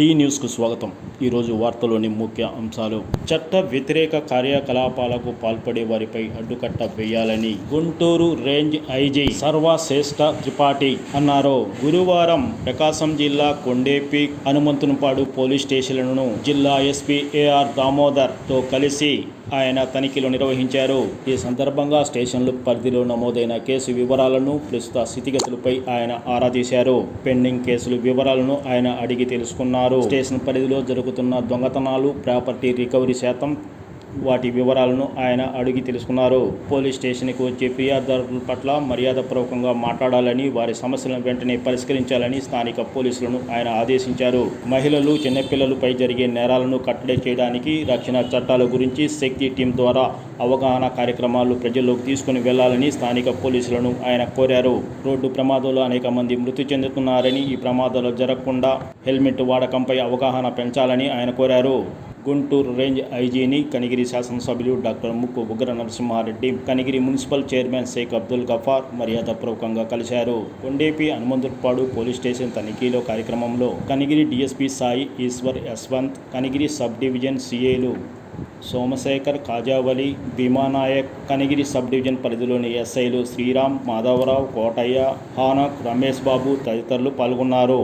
D న్యూస్కు స్వాగతం. ఈరోజు వార్తలోని ముఖ్య అంశాలు. చట్ట వ్యతిరేక కార్యకలాపాలకు పాల్పడే వారిపై అడ్డుకట్ట వేయాలని గుంటూరు రేంజ్ ఐజీ సర్వశ్రేష్ఠ త్రిపాఠి అన్నారు. గురువారం ప్రకాశం జిల్లా కొండేపి హనుమంతునిపాడు పోలీస్ స్టేషన్లను జిల్లా ఎస్పీ ఏఆర్ దామోదర్తో కలిసి ఆయన తనిఖీలు నిర్వహించారు. ఈ సందర్భంగా స్టేషన్లు పరిధిలో నమోదైన కేసు వివరాలను ప్రస్తుత స్థితిగతులపై ఆయన ఆరా తీశారు. పెండింగ్ కేసుల వివరాలను ఆయన అడిగి తెలుసుకున్నారు. స్టేషన్ పరిధిలో జరుగుతున్న దొంగతనాలు ప్రాపర్టీ రికవరీ శాతం వాటి వివరాలను ఆయన అడిగి తెలుసుకున్నారు. పోలీస్ స్టేషన్కి వచ్చే ఫిర్యాదుదారుల పట్ల మర్యాదపూర్వకంగా మాట్లాడాలని వారి సమస్యలను వెంటనే పరిష్కరించాలని స్థానిక పోలీసులను ఆయన ఆదేశించారు. మహిళలు చిన్నపిల్లలపై జరిగే నేరాలను కట్టడి చేయడానికి రక్షణ చట్టాల గురించి శక్తి టీం ద్వారా అవగాహన కార్యక్రమాలు ప్రజల్లోకి తీసుకుని వెళ్ళాలని స్థానిక పోలీసులను ఆయన కోరారు. రోడ్డు ప్రమాదంలో అనేక మంది మృతి చెందుతున్నారని ఈ ప్రమాదాలు జరగకుండా హెల్మెట్ వాడకంపై అవగాహన పెంచాలని ఆయన కోరారు. గుంటూరు రేంజ్ ఐజీని కనిగిరి శాసనసభ్యులు doctor Mukku Ugra Narasimha Reddy Kanigiri municipal chairman Sheikh Abdul Gafar మర్యాదపూర్వకంగా కలిశారు. కొండేపి హనుమంతుపాడు పోలీస్ స్టేషన్ తనిఖీలో కార్యక్రమంలో Kanigiri DSP Sai Eshwar Yashwant Kanigiri sub division సిఏలు Somashekar Kajavali Bhima Naik Kanigiri sub division పరిధిలోని ఎస్ఐలు శ్రీరామ్ మాధవరావు కోటయ్య హానక్ రమేష్ బాబు తదితరులు పాల్గొన్నారు.